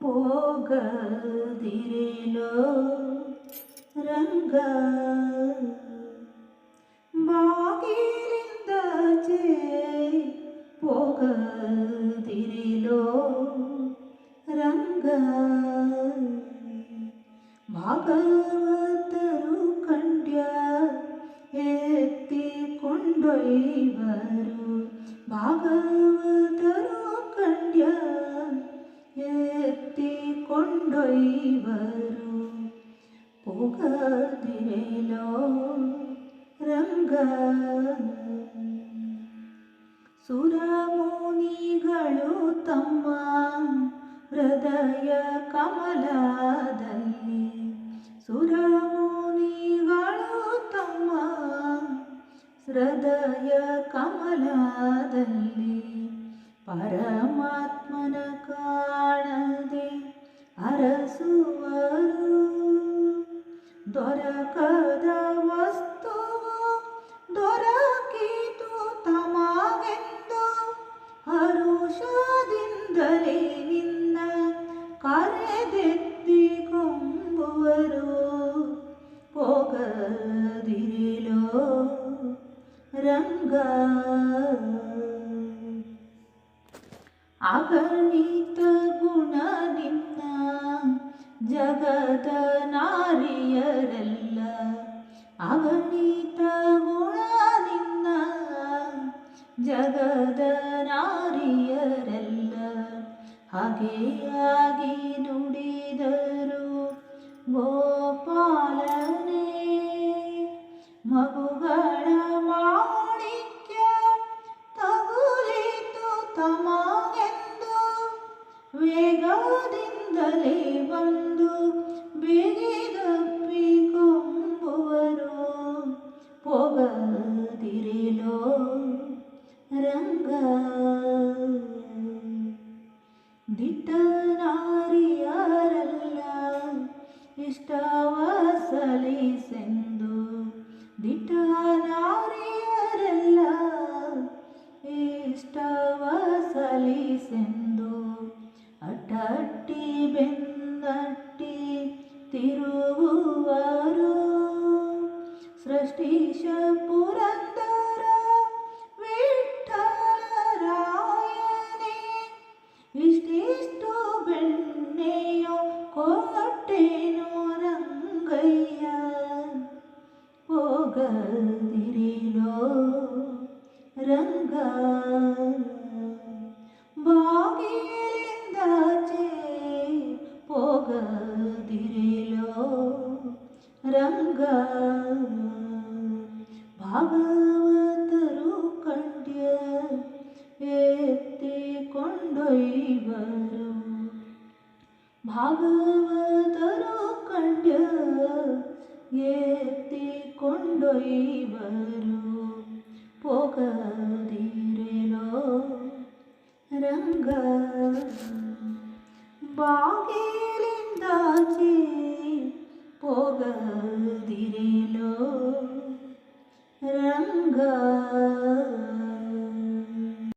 ಹೋಗದಿರಿಲೋ ರಂಗ ಬಾಗಿಲಿಂದಾಚೆ ಹೋಗದಿರಿಲೋ ರಂಗ ಭಾಗವತರು ಕಂಡ್ಯ ಎತ್ತಿಕೊಂಡೊಯ್ವರು ಭಾಗವತರು ಹೋಗದಿರೇಲೋ ರಂಗ ಸುರಮುನಿಗಳು ತಮ್ಮ ಹೃದಯ ಕಮಲದಲ್ಲಿ. ಸುರಮುನಿಗಳು ತಮ್ಮ ಹೃದಯ ಕಮಲದಲ್ಲಿ. ಪರಮಾತ್ಮನ ಕಾಣದೆ ಅರಸುವರು. ದೊರಕದ ವಸ್ತುವು ದೊರಕಿತು ತಮಗೆಂದು. ಹರುಷದಿಂದಲೇ ನಿನ್ನ ಕರೆದೆತ್ತಿಕೊಂಬುವರು ಹೋಗದಿರಿಲೋ ರಂಗ. ಅಗಣಿತ ಗುಣ ನಿನ್ನ ಜಗದ ಅಗಣಿತ ಗುಣ ನಿನ್ನ ಜಗದ ನಾರಿಯರೆಲ್ಲ ಹಾಗೆಯಾಗಿ ನುಡಿದರು. ಗೋಪಾಲನೇ, ಮಗುಗಳ ಮಾಣಿಕ್ಯ ತಗುಲಿತು ತಮಗೆಂದು. ವೇಗದಿಂದಲೇ ಬಂದು ಬಿಗಿದಪ್ಪಿಕೊಂಬುವರು ದಿಟ್ಟನಾರಿಯರಲ್ಲ ಇಷ್ಟವ ಸಲಿಸೆಂದು ದಿಟ್ಟನಾರಿಯರೆಲ್ಲ ಇಷ್ಟವ ಸಲಿಸೆಂದು ಅಟ್ಟಟ್ಟಿ ಬೆನ್ನಟ್ಟಿ ತಿರುಗುವರು ಸೃಷ್ಟಿಶ ಪುರಂದರ ರಂಗ ಬಾಗಿಲಿಂದಾಚೆ ಹೋಗದಿರಿಲೋ ರಂಗ ಭಾಗವತರು ಕಂಡ್ಯ ಎತ್ತಿಕೊಂಡೊಯ್ವರು ಭಾಗವತರು ಕಂಡ್ಯ ಎತ್ತಿಕೊಂಡೊಯ್ವರು ಹೋಗದಿರೆಲೋ ರಂಗ ಬಾಗಿಲಿಂದಾಚೆ ಹೋಗದಿರೆಲೋ ರಂಗ